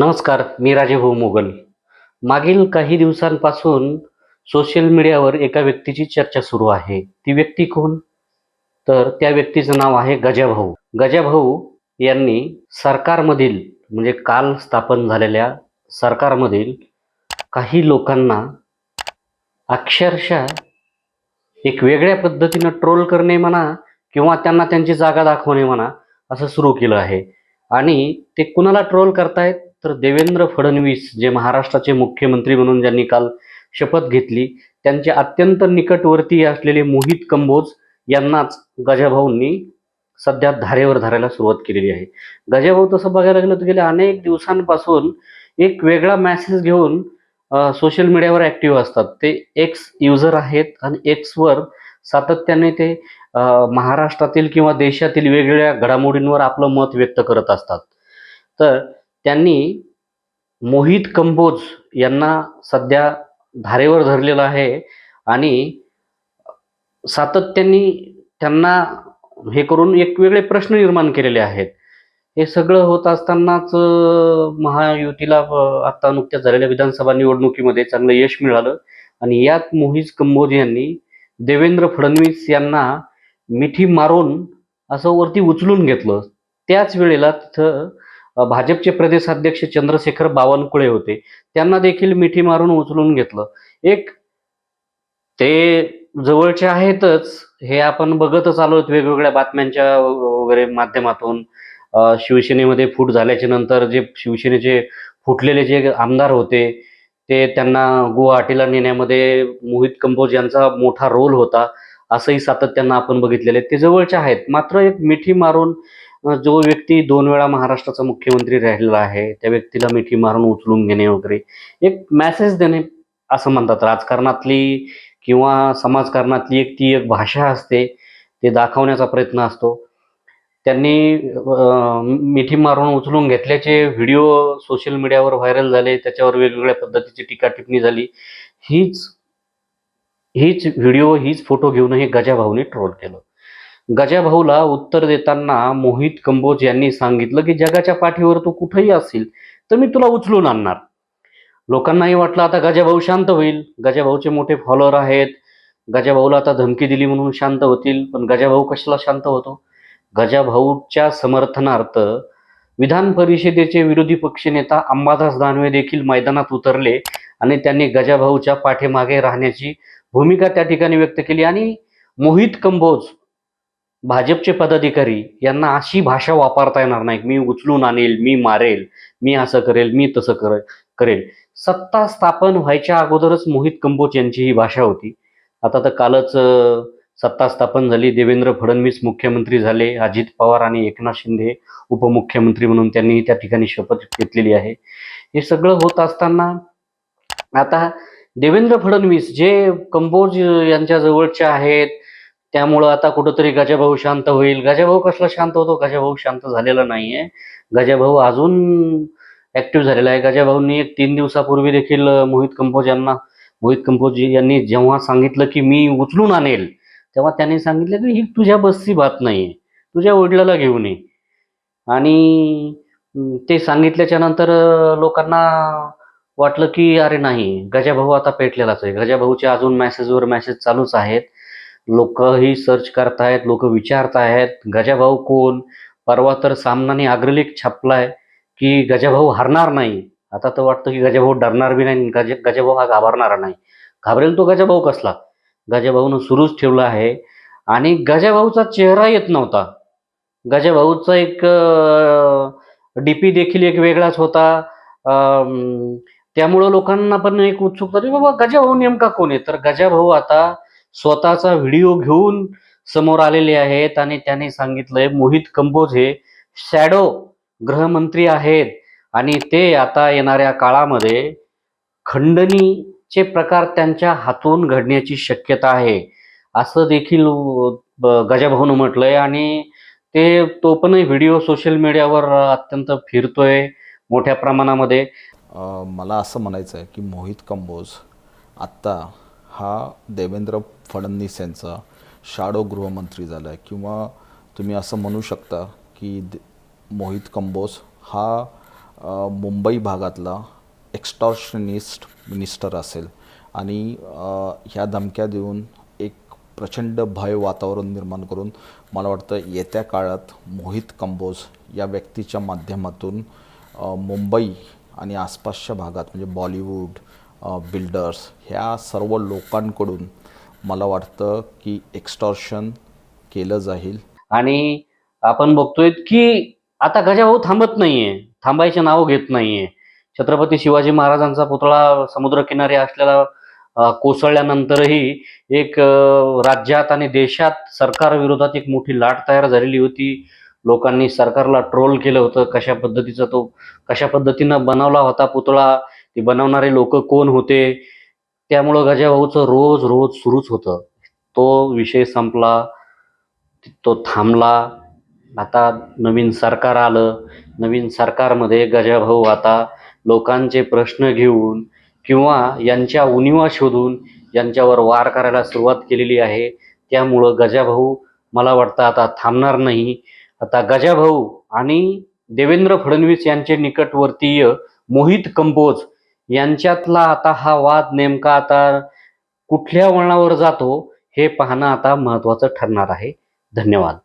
नमस्कार मी राजेभाऊ मोगल. मागील काही दिवसांपासून सोशल मीडियावर एका व्यक्तीची चर्चा सुरू आहे. ती व्यक्ती कोण? तर त्या व्यक्तीचं नाव आहे गजाभाऊ. गजाभाऊ यांनी सरकारमधील म्हणजे काल स्थापन झालेल्या सरकारमधील काही लोकांना अक्षरशः एक वेगळ्या पद्धतीनं ट्रोल करणे म्हणा किंवा त्यांना त्यांची जागा दाखवणे म्हणा असं सुरू केलं आहे. आणि ते कुणाला ट्रोल करतायत? तर देवेंद्र फडणवीस जे महाराष्ट्राचे मुख्यमंत्री म्हणून ज्यांनी काल शपथ घेतली त्यांचे अत्यंत निकटवर्ती असलेले मोहित कंबोज यांनाच गजाभाऊंनी सध्या धारेवर धरायला सुरुवात केलेली आहे. गजाभाऊ तसं बघायला गेलं तर गेल्या अनेक दिवसांपासून एक वेगळा मॅसेज घेऊन सोशल मीडियावर ॲक्टिव्ह असतात. ते एक्स युजर आहेत आणि एक्सवर सातत्याने ते महाराष्ट्रातील किंवा देशातील वेगवेगळ्या घडामोडींवर आपलं मत व्यक्त करत असतात. तर त्यांनी मोहित कंबोज यांना सध्या धारेवर धरलेलं आहे आणि सातत्याने त्यांना हे करून एक वेगळे प्रश्न निर्माण केलेले आहेत. हे सगळं होत असतानाच महायुतीला आत्ता नुकत्याच झालेल्या विधानसभा निवडणुकीमध्ये चांगलं यश मिळालं आणि यात मोहित कंबोज यांनी देवेंद्र फडणवीस यांना मिठी मारून असं वरती उचलून घेतलं. त्याच वेळेला तिथं भाजपचे प्रदेशाध्यक्ष चंद्रशेखर बावनकुळे होते. त्यांना देखील मिठी मारून उचलून घेतलं. एक ते जवळचे आहेतच. हे आपण बघतच आलो वेगवेगळ्या बातम्यांच्या वगैरे माध्यमातून. शिवसेनेमध्ये फूट झाल्याच्यानंतर जे शिवसेनेचे फुटलेले जे आमदार होते ते त्यांना गुवाहाटीला नेण्यामध्ये मोहित कंबोज यांचा मोठा रोल होता असंही सातत्यानं आपण बघितलेले ते जवळचे आहेत. मात्र एक मिठी मारून जो व्यक्ती दोन वेळा महाराष्ट्राचा मुख्यमंत्री राहिलेला आहे त्या व्यक्तीला मिठी मारून उचलून घेणे वगैरे एक मेसेज देणे असं म्हणतात. राजकारणातली किंवा समाजकारणातली एक ती एक भाषा असते ते दाखवण्याचा प्रयत्न असतो. त्यांनी मिठी मारून उचलून घेतल्याचे व्हिडिओ सोशल मीडियावर व्हायरल झाले त्याच्यावर वेगवेगळ्या पद्धतीची टीका टिप्पणी झाली. हीच हीच व्हिडिओ हीच फोटो घेऊन हे गजाभाऊने ट्रोल केलं. गजाभाऊला उत्तर देताना मोहित कंबोज यांनी सांगितलं की जगाच्या पाठीवर तू कुठेही असेल तर मी तुला उचलून आणणार. लोकांनाही वाटलं आता गजाभाऊ शांत होईल. गजाभाऊचे मोठे फॉलोअर आहेत. गजाभाऊला आता धमकी दिली म्हणून शांत होतील पण गजाभाऊ कशाला शांत होतो? गजाभाऊच्या समर्थनार्थ विधान परिषदेचे विरोधी पक्षनेता अंबादास दानवे देखील मैदानात उतरले आणि त्यांनी गजाभाऊच्या पाठीमागे राहण्याची भूमिका त्या ठिकाणी व्यक्त केली. आणि मोहित कंबोज भाजपचे पदाधिकारी यांना अशी भाषा वापरता येणार नाही. मी उचलून आणेल मी मारेल मी असं करेल मी तसं करे करेल. सत्ता स्थापन व्हायच्या अगोदरच मोहित कंबोज यांची ही भाषा होती. आता तर कालच सत्ता स्थापन झाली. देवेंद्र फडणवीस मुख्यमंत्री झाले. अजित पवार आणि एकनाथ शिंदे उपमुख्यमंत्री म्हणून त्यांनी त्या ठिकाणी शपथ घेतलेली आहे. हे सगळं होत असताना आता देवेंद्र फडणवीस जे कंबोज यांच्या जवळचे आहेत त्यामुळं आता कुठंतरी गजाभाऊ शांत होईल. गजाभाऊ कसला शांत होतो? गजाभाऊ शांत झालेला नाहीये. गजाभाऊ अजून ऍक्टिव्ह झालेला आहे. गजाभाऊंनी एक तीन दिवसापूर्वी देखील मोहित कंपोज यांना मोहित कंपोजी यांनी जेव्हा सांगितलं की मी उचलून आणेल तेव्हा त्यांनी सांगितलं की ही तुझ्या बसची बात नाही तुझ्या वडिलाला घेऊन ये. आणि ते सांगितल्याच्या नंतर लोकांना वाटलं की अरे नाही गजाभाऊ आता पेटलेलाच आहे. गजाभाऊचे अजून मेसेजवर मेसेज चालूच आहेत. लोकही सर्च करतायत लोक विचारतायत गजाभाऊ कोण? परवा तर सामनाने अग्रलेख छापलाय की गजाभाऊ हरणार नाही. आता तर वाटतं की गजाभाऊ डरणार बी नाही गज गजाभाऊ हा घाबरणारा नाही. घाबरेल तो गजाभाऊ कसला? गजाभाऊनं सुरूच ठेवला आहे आणि गजाभाऊचा चेहरा येत नव्हता. गजाभाऊचा एक डी पी देखील एक वेगळाच होता. त्यामुळं लोकांना पण एक उत्सुकता बाबा गजाभाऊ नेमका कोण आहे? तर गजाभाऊ आता स्वतःचा व्हिडिओ घेऊन समोर आलेले आहेत आणि त्यांनी सांगितलंय मोहित कंबोज हे शॅडो गृहमंत्री आहेत. आणि ते आता येणाऱ्या काळामध्ये खंडणीचे प्रकार त्यांच्या हातून घडण्याची शक्यता आहे. असं देखील गजाभाऊन म्हटलंय आणि ते तो पण व्हिडिओ सोशल मीडियावर अत्यंत फिरतोय मोठ्या प्रमाणामध्ये. मला असं म्हणायचं आहे की मोहित कंबोज आत्ता हा देवेंद्र फडणवीस यांचा शाडो गृहमंत्री झाला आहे किंवा तुम्ही असं म्हणू शकता की मोहित कंबोज हा मुंबई भागातला एक्स्टॉर्शनिस्ट मिनिस्टर असेल. आणि ह्या धमक्या देऊन एक प्रचंड भय वातावरण निर्माण करून मला वाटतं येत्या काळात मोहित कंबोज या व्यक्तीच्या माध्यमातून मुंबई आणि आसपासच्या भागात म्हणजे बॉलिवूड बिल्डर्स ह्या सर्व लोकांकडून मला वाटतं की एक्स्टॉर्शन केलं जाईल. आणि आपण बघतोय की आता गजाभाऊ थांबत नाहीये. थांबायचे नाव घेत नाहीये. छत्रपती शिवाजी महाराजांचा पुतळा समुद्रकिनारी असलेला कोसळल्यानंतरही एक राज्यात आणि देशात सरकारविरोधात एक मोठी लाट तयार झालेली होती. लोकांनी सरकारला ट्रोल केलं होतं. कशा पद्धतीचा तो कशा पद्धतीनं बनवला होता पुतळा? ते बनवणारे लोक कोण होते? त्यामुळं गजाभाऊचं रोज रोज सुरूच होतं. तो विषय संपला तो थांबला. आता नवीन सरकार आलं. नवीन सरकारमध्ये गजाभाऊ आता लोकांचे प्रश्न घेऊन किंवा यांच्या उणिवा शोधून यांच्यावर वार करायला सुरुवात केलेली आहे. त्यामुळं गजाभाऊ मला वाटतं आता थांबणार नाही. आता गजाभाऊ आणि देवेंद्र फडणवीस यांचे निकटवर्तीय मोहित कंपोज यांच्यातला आता हा वाद नेमका आता कुठल्या वळणावर जातो हे पाहणं आता महत्त्वाचं ठरणार आहे. धन्यवाद.